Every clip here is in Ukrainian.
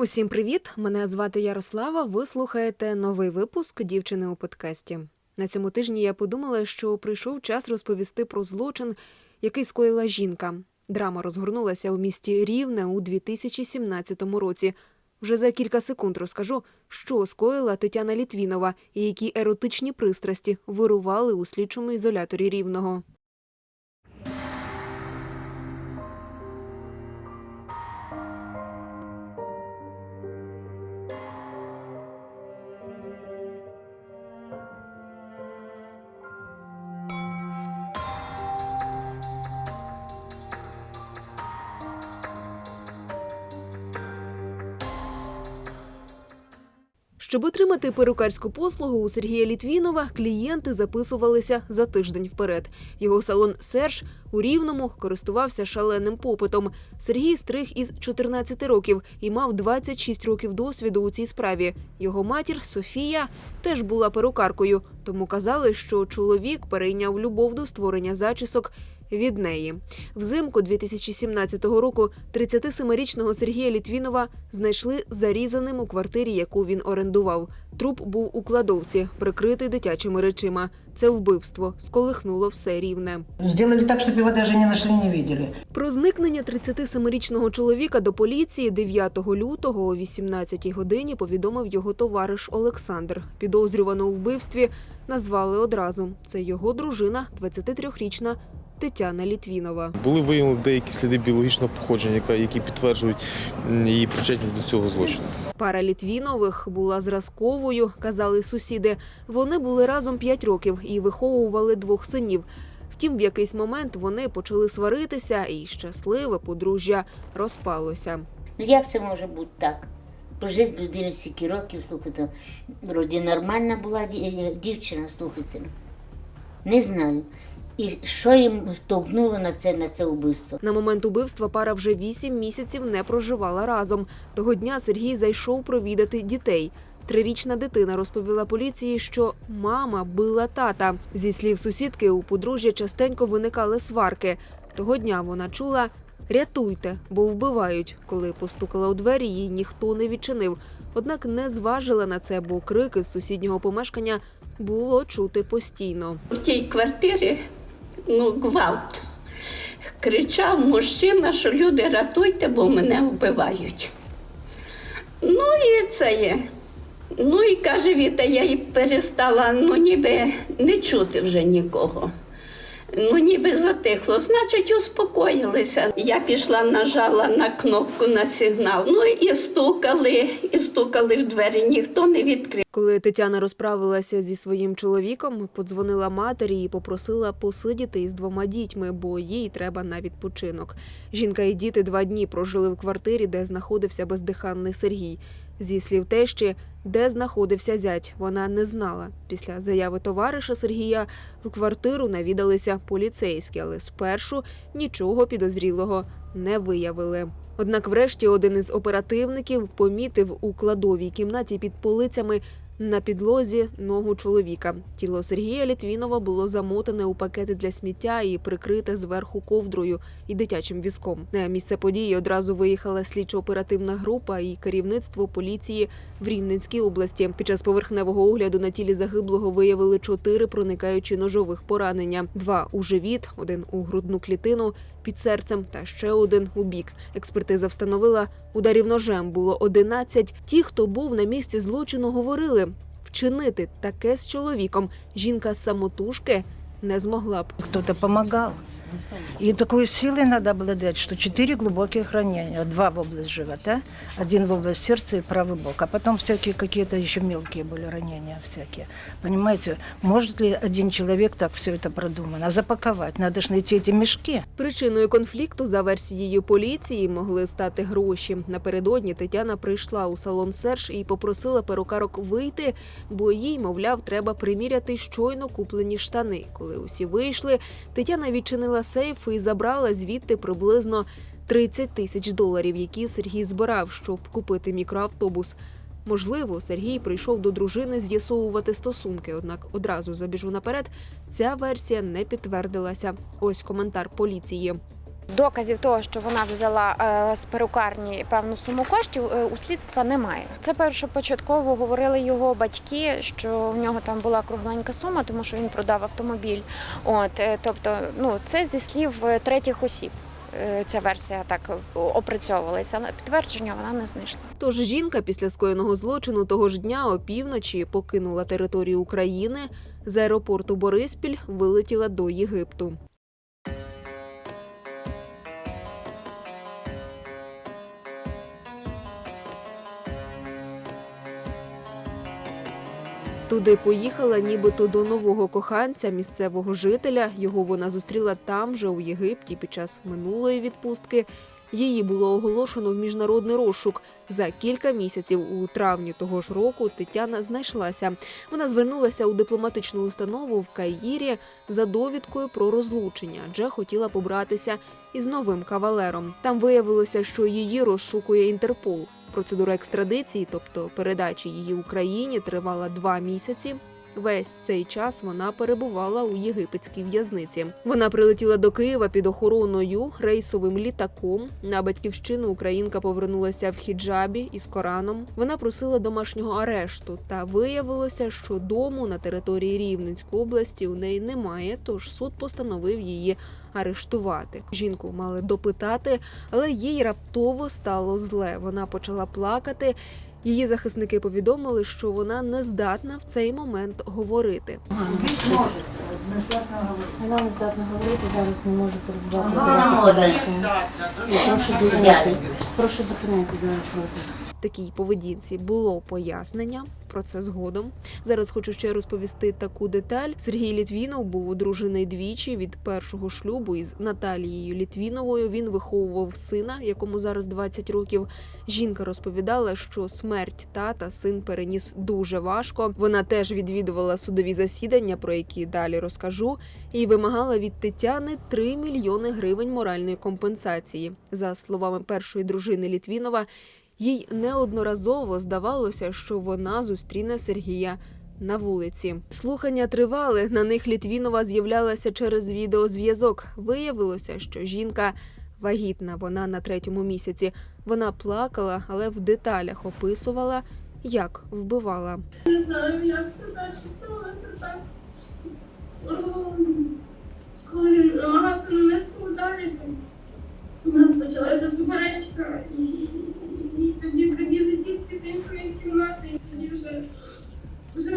Усім привіт! Мене звати Ярослава. Ви слухаєте новий випуск дівчини у подкасті. На цьому тижні я подумала, що прийшов час розповісти про злочин, який скоїла жінка. Драма розгорнулася у місті Рівне у 2017 році. Вже за кілька секунд розкажу, що скоїла Тетяна Літвінова і які еротичні пристрасті вирували у слідчому ізоляторі Рівного. Щоб отримати перукарську послугу у Сергія Літвінова, клієнти записувалися за тиждень вперед. Його салон Серж у Рівному користувався шаленим попитом. Сергій стриг із 14 років і мав 26 років досвіду у цій справі. Його матір Софія теж була перукаркою, тому казали, що чоловік перейняв любов до створення зачісок від неї. Взимку 2017 року 37-річного Сергія Літвінова знайшли зарізаним у квартирі, яку він орендував. Труп був у кладовці, прикритий дитячими речима. Це вбивство сколихнуло все рівне. Сделали так, чтобы его даже не нашли, не видели. Про зникнення 37-річного чоловіка до поліції 9 лютого о 18 годині повідомив його товариш Олександр. Підозрювану у вбивстві назвали одразу. Це його дружина, 23-річна Тетяна Літвінова. Були виявлені деякі сліди біологічного походження, яка- які підтверджують її причетність до цього злочину. Пара Літвінових була зразковою, казали сусіди. Вони були разом 5 років і виховували двох синів. Втім, в якийсь момент вони почали сваритися, і щасливе подружжя розпалося. Ну як це може бути так? Прожив з людиною стільки років, слухайте, вроді нормальна була дівчина, слухайте. Не знаю. І що їм стовкнуло на це, на це вбивство? На момент убивства пара вже вісім місяців не проживала разом. Того дня Сергій зайшов провідати дітей. Трирічна дитина розповіла поліції, що мама била тата. Зі слів сусідки, у подружжя частенько виникали сварки. Того дня вона чула Рятуйте, бо вбивають. Коли постукала у двері, їй ніхто не відчинив. Однак не зважила на це, бо крики з сусіднього помешкання було чути постійно. В тій квартирі ну, гвалт. Кричав мужчина, що люди рятуйте, бо мене вбивають. Ну і це є. Ну і каже Віта, я й перестала ну, ніби не чути вже нікого. Ну, ніби затихло, значить, успокоїлися. Я пішла, нажала на кнопку на сигнал. Ну і стукали, і стукали в двері, ніхто не відкрив. Коли Тетяна розправилася зі своїм чоловіком, подзвонила матері і попросила посидіти із двома дітьми, бо їй треба на відпочинок. Жінка і діти два дні прожили в квартирі, де знаходився бездиханний Сергій. Зі слів тещі, де знаходився зять, вона не знала. Після заяви товариша Сергія в квартиру навідалися поліцейські, але спершу нічого підозрілого не виявили. Однак, врешті, один із оперативників помітив у кладовій кімнаті під полицями на підлозі ногу чоловіка. Тіло Сергія Літвінова було замотане у пакети для сміття і прикрите зверху ковдрою і дитячим візком. На місце події одразу виїхала слідчо-оперативна група і керівництво поліції в Рівненській області. Під час поверхневого огляду на тілі загиблого виявили чотири проникаючі ножових поранення: два у живіт, один у грудну клітину під серцем та ще один у бік. Експертиза встановила, ударів ножем було 11. Ті, хто був на місці злочину, говорили, вчинити таке з чоловіком жінка самотужки не змогла б. Хто то помогал. И такой силой надо обладать, что четыре глубоких ранения. Два в область живота, один в область сердца и правый бок. А потом всякие какие-то еще мелкие были ранения всякие. Понимаете, может ли один человек так все это продумано? Запаковать, надо же найти эти мешки. Причиною конфлікту, за версією поліції, могли стати гроші. Напередодні Тетяна прийшла у салон Серж і попросила перукарок вийти, бо їй, мовляв, треба приміряти щойно куплені штани. Коли усі вийшли, Тетяна відчинила сейф і забрала звідти приблизно 30 тисяч доларів, які Сергій збирав, щоб купити мікроавтобус. Можливо, Сергій прийшов до дружини з'ясовувати стосунки, однак одразу забіжу наперед. Ця версія не підтвердилася. Ось коментар поліції. Доказів того, що вона взяла е, з перукарні певну суму коштів, е, у слідства немає. Це першопочатково говорили його батьки, що в нього там була кругленька сума, тому що він продав автомобіль. От е, тобто, ну це зі слів третіх осіб. Ця версія так опрацьовувалася, але підтвердження вона не знайшла. Тож жінка після скоєного злочину того ж дня опівночі покинула територію України. З аеропорту Бориспіль вилетіла до Єгипту. Туди поїхала нібито до нового коханця, місцевого жителя. Його вона зустріла там же у Єгипті під час минулої відпустки. Її було оголошено в міжнародний розшук. За кілька місяців у травні того ж року Тетяна знайшлася. Вона звернулася у дипломатичну установу в Каїрі за довідкою про розлучення, адже хотіла побратися із новим кавалером. Там виявилося, що її розшукує Інтерпол. Процедура екстрадиції, тобто передачі її Україні, тривала два місяці. Весь цей час вона перебувала у єгипетській в'язниці. Вона прилетіла до Києва під охороною рейсовим літаком. На батьківщину українка повернулася в хіджабі із Кораном. Вона просила домашнього арешту, та виявилося, що дому на території Рівненської області у неї немає. Тож суд постановив її арештувати. Жінку мали допитати, але їй раптово стало зле. Вона почала плакати. Її захисники повідомили, що вона не здатна в цей момент говорити. Вона не здатна говорити, зараз не може перебувати. Прошу зупинити. Зараз. Такій поведінці було пояснення. Про це згодом. Зараз хочу ще розповісти таку деталь. Сергій Літвінов був одружений двічі від першого шлюбу із Наталією Літвіновою. Він виховував сина, якому зараз 20 років. Жінка розповідала, що смерть тата син переніс дуже важко. Вона теж відвідувала судові засідання, про які далі розкажу, і вимагала від Тетяни 3 мільйони гривень моральної компенсації. За словами першої дружини Літвінова, їй неодноразово здавалося, що вона зустріне Сергія на вулиці. Слухання тривали. На них Літвінова з'являлася через відеозв'язок. Виявилося, що жінка вагітна. Вона на третьому місяці. Вона плакала, але в деталях описувала, як вбивала. Не знаю, як це далі сталося так. Коли він намагався нанести ударити, у нас почалася суперечка, і тоді прибігли дітки з іншої кімнати, і тоді вже, вже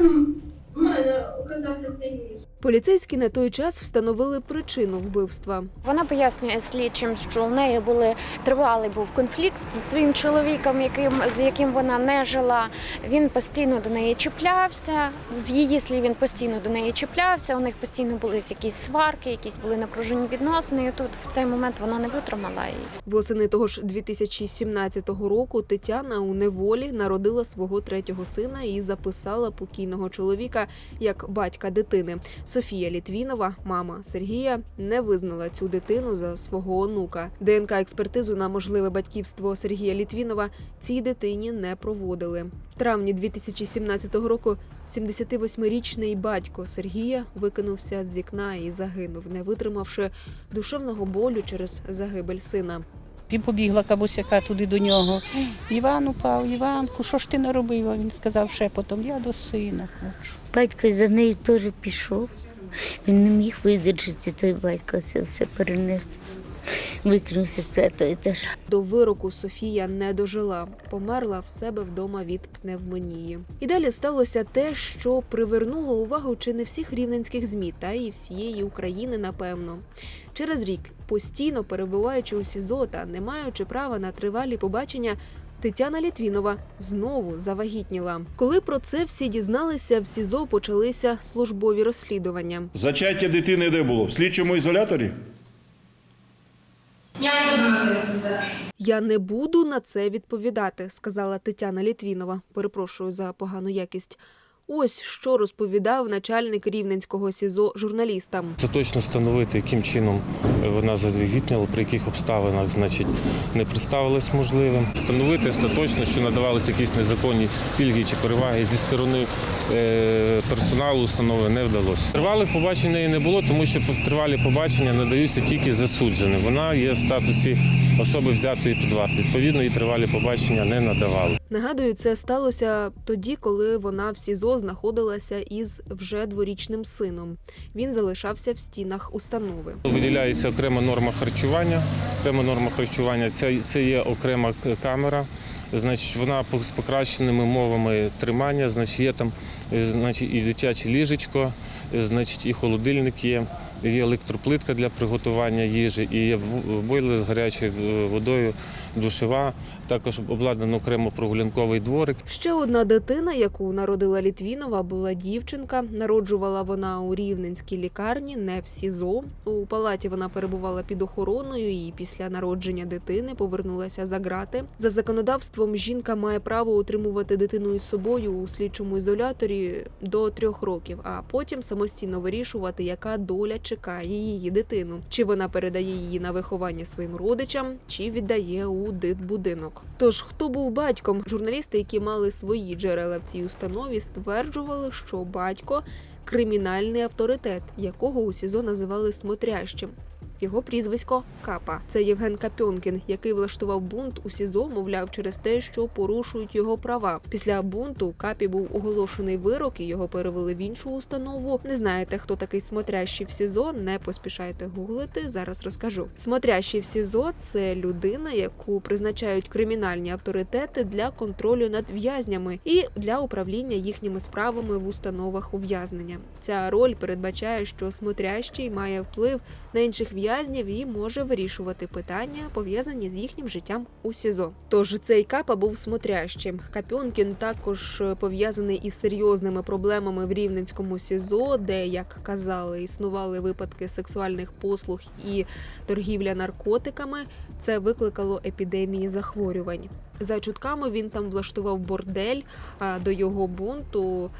в мене оказався цей ніж. Поліцейські на той час встановили причину вбивства. Вона пояснює слідчим, що в неї були тривалий був конфлікт зі своїм чоловіком, яким з яким вона не жила. Він постійно до неї чіплявся. З її слів він постійно до неї чіплявся. У них постійно були якісь сварки, якісь були напружені відносини. І тут в цей момент вона не витримала і Восени того ж 2017 року Тетяна у неволі народила свого третього сина і записала покійного чоловіка як батька дитини. Софія Літвінова, мама Сергія, не визнала цю дитину за свого онука. ДНК експертизу на можливе батьківство Сергія Літвінова цій дитині не проводили. В травні 2017 року 78-річний батько Сергія викинувся з вікна і загинув, не витримавши душевного болю через загибель сина. І побігла кабусяка туди до нього. Іван упав, Іванку, що ж ти наробив? Він сказав шепотом, я до сина хочу. Батько за нею теж пішов. Він не міг видержати той батько це все перенести. Викинувся з п'ятого етажа. До вироку Софія не дожила, померла в себе вдома від пневмонії. І далі сталося те, що привернуло увагу чи не всіх рівненських змі, та й всієї України, напевно. Через рік, постійно перебуваючи у СІЗО та не маючи права на тривалі побачення. Тетяна Літвінова знову завагітніла. Коли про це всі дізналися, в СІЗО почалися службові розслідування. Зачаття дитини де було? В слідчому ізоляторі? Я не буду на це відповідати. Я не буду на це відповідати, сказала Тетяна Літвінова. Перепрошую за погану якість. Ось що розповідав начальник рівненського СІЗО журналістам. Це точно встановити, яким чином вона завагітніла, при яких обставинах, значить, не представилось можливим. Встановити остаточно, що надавалися якісь незаконні пільги чи переваги зі сторони е, персоналу установи не вдалося. Тривалих побачень неї не було, тому що тривалі побачення надаються тільки засудженим. Вона є в статусі особи взятої під варту. Відповідно, і тривалі побачення не надавали. Нагадую, це сталося тоді, коли вона в СІЗО знаходилася із вже дворічним сином. Він залишався в стінах установи. Виділяється окрема норма харчування. Окрема норма харчування це, це є окрема камера. Значить, вона з покращеними умовами тримання. Значить, є там е, значить, і дитяче ліжечко, е, значить, і холодильник є. Є електроплитка для приготування їжі, і є бойлер з гарячою е, водою, душева. Також обладнано окремо прогулянковий дворик. Ще одна дитина, яку народила Літвінова, була дівчинка. Народжувала вона у рівненській лікарні, не в СІЗО. У палаті вона перебувала під охороною і після народження дитини повернулася за грати. За законодавством жінка має право утримувати дитину із собою у слідчому ізоляторі до трьох років, а потім самостійно вирішувати, яка доля чекає її дитину, чи вона передає її на виховання своїм родичам, чи віддає у дитбудинок. Тож хто був батьком? Журналісти, які мали свої джерела в цій установі, стверджували, що батько кримінальний авторитет, якого у СІЗО називали смотрящим. Його прізвисько Капа. Це Євген Капьонкін, який влаштував бунт у СІЗО, мовляв, через те, що порушують його права. Після бунту Капі був оголошений вирок і його перевели в іншу установу. Не знаєте, хто такий смотрящий в СІЗО? Не поспішайте гуглити. Зараз розкажу. Смотрящий в СІЗО це людина, яку призначають кримінальні авторитети для контролю над в'язнями і для управління їхніми справами в установах ув'язнення. Ця роль передбачає, що смотрящий має вплив на інших в'язнів і може вирішувати питання, пов'язані з їхнім життям у СІЗО. Тож цей капа був смотрящим. Капьонкін також е, пов'язаний із серйозними проблемами в рівненському СІЗО, де, як казали, існували випадки сексуальних послуг і торгівля наркотиками. Це викликало епідемії захворювань. За чутками він там влаштував бордель. А до його бунту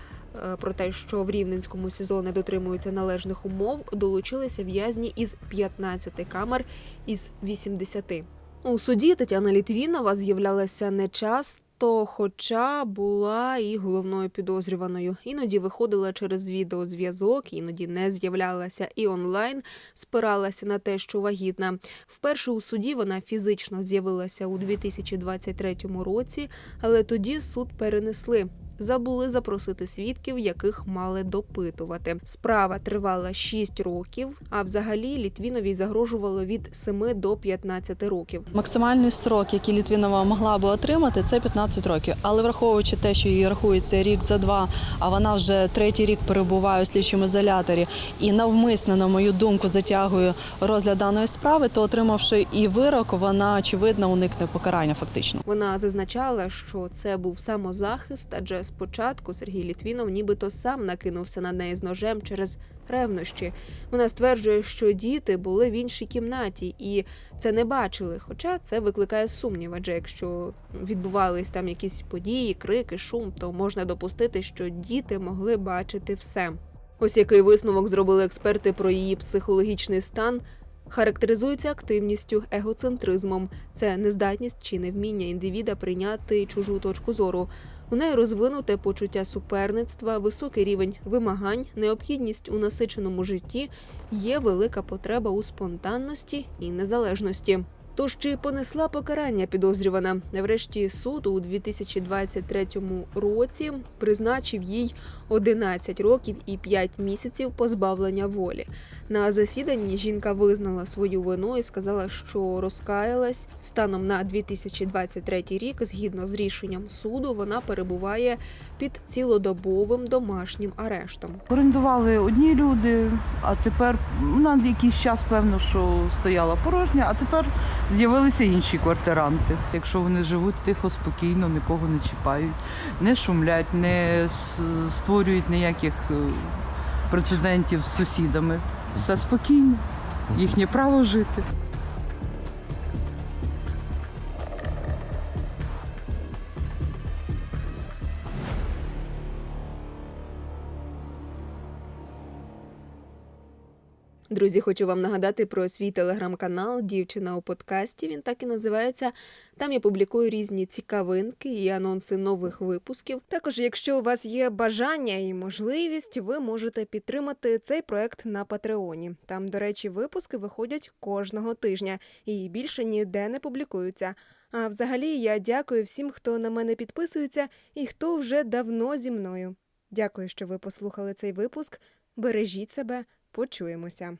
про те, що в рівненському СІЗО не дотримуються належних умов, долучилися в'язні із 15 камер із 80. У суді Тетяна Літвінова з'являлася не часто, хоча була і головною підозрюваною. Іноді виходила через відеозв'язок, іноді не з'являлася і онлайн, спиралася на те, що вагітна. Вперше у суді вона фізично з'явилася у 2023 році, але тоді суд перенесли. Забули запросити свідків, яких мали допитувати. Справа тривала 6 років, а взагалі Літвіновій загрожувало від 7 до 15 років. Максимальний срок, який Літвінова могла би отримати, це 15 років. Але враховуючи те, що їй рахується рік за два, а вона вже третій рік перебуває у слідчому ізоляторі і навмисно, на мою думку, затягує розгляд даної справи, то отримавши і вирок, вона очевидно уникне покарання фактично. Вона зазначала, що це був самозахист, адже спочатку Сергій Літвінов нібито сам накинувся на неї з ножем через ревнощі. Вона стверджує, що діти були в іншій кімнаті і це не бачили. Хоча це викликає сумнів, адже якщо відбувались там якісь події, крики, шум, то можна допустити, що діти могли бачити все. Ось який висновок зробили експерти про її психологічний стан. Характеризується активністю, егоцентризмом. Це нездатність чи невміння індивіда прийняти чужу точку зору. У неї розвинуте почуття суперництва, високий рівень вимагань, необхідність у насиченому житті, є велика потреба у спонтанності і незалежності. Тож чи понесла покарання підозрювана? Врешті суд у 2023 році призначив їй 11 років і 5 місяців позбавлення волі. На засіданні жінка визнала свою вину і сказала, що розкаялась станом на 2023 рік, згідно з рішенням суду, вона перебуває під цілодобовим домашнім арештом. Орендували одні люди, а тепер на якийсь час, певно, що стояла порожня, а тепер з'явилися інші квартиранти. Якщо вони живуть тихо, спокійно, нікого не чіпають, не шумлять, не створюють ніяких е, прецедентів з сусідами. Все спокійно, їхнє право жити. Друзі, хочу вам нагадати про свій телеграм-канал Дівчина у подкасті. Він так і називається. Там я публікую різні цікавинки і анонси нових випусків. Також, якщо у вас є бажання і можливість, ви можете підтримати цей проект на Патреоні. Там, до речі, випуски виходять кожного тижня і більше ніде не публікуються. А взагалі я дякую всім, хто на мене підписується і хто вже давно зі мною. Дякую, що ви послухали цей випуск. Бережіть себе, почуємося.